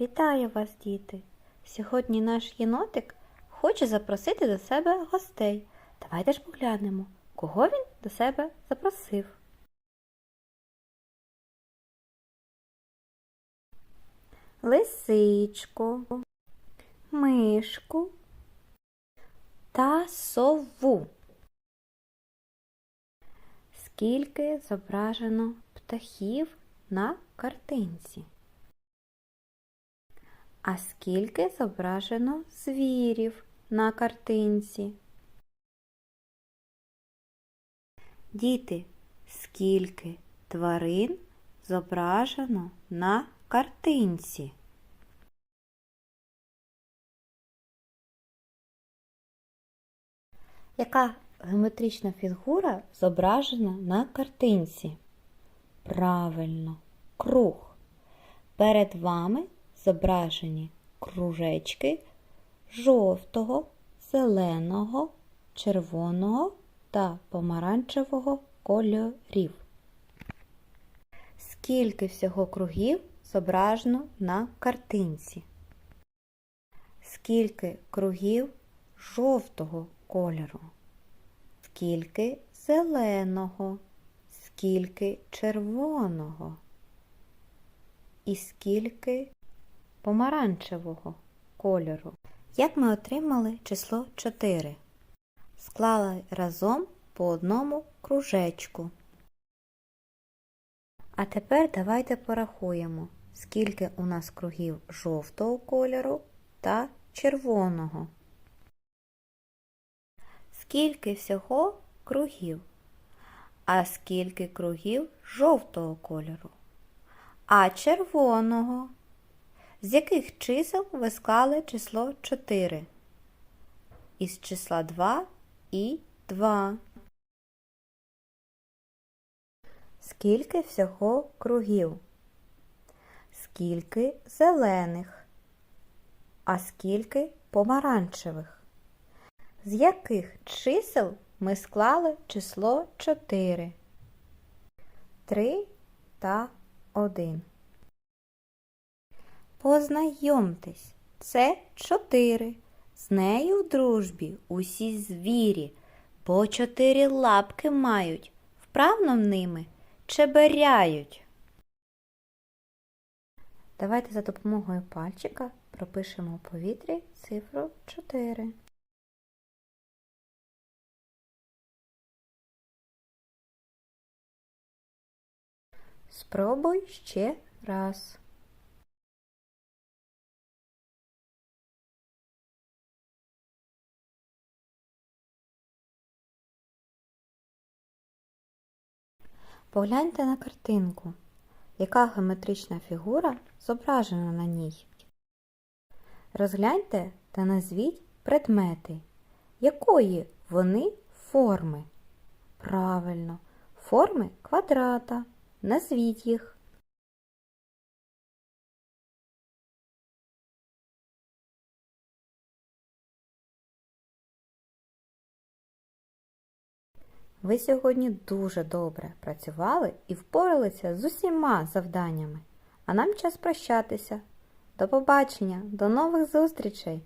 Вітаю вас, діти! Сьогодні наш єнотик хоче запросити до себе гостей. Давайте ж поглянемо, кого він до себе запросив. Лисичку, мишку та сову. Скільки зображено птахів на картинці? А скільки зображено звірів на картинці? Діти, скільки тварин зображено на картинці? Яка геометрична фігура зображена на картинці? Правильно, круг. Перед вами зображені кружечки жовтого, зеленого, червоного та помаранчевого кольорів. Скільки всього кругів зображено на картинці? Скільки кругів жовтого кольору? Скільки зеленого? Скільки червоного? І скільки помаранчевого кольору. Як ми отримали число 4? Склали разом по одному кружечку. А тепер давайте порахуємо, скільки у нас кругів жовтого кольору та червоного. Скільки всього кругів? А скільки кругів жовтого кольору? А червоного? З яких чисел ви склали число 4? Із числа 2 і 2. Скільки всього кругів? Скільки зелених? А скільки помаранчевих? З яких чисел ми склали число 4? 3 та 1. Познайомтесь, це чотири. З нею в дружбі усі звірі, бо чотири лапки мають, вправно ними чеберяють. Давайте за допомогою пальчика пропишемо у повітрі цифру 4. Спробуй ще раз. Погляньте на картинку. Яка геометрична фігура зображена на ній? Розгляньте та назвіть предмети. Якої вони форми? Правильно, форми квадрата. Назвіть їх. Ви сьогодні дуже добре працювали і впоралися з усіма завданнями. А нам час прощатися. До побачення, до нових зустрічей!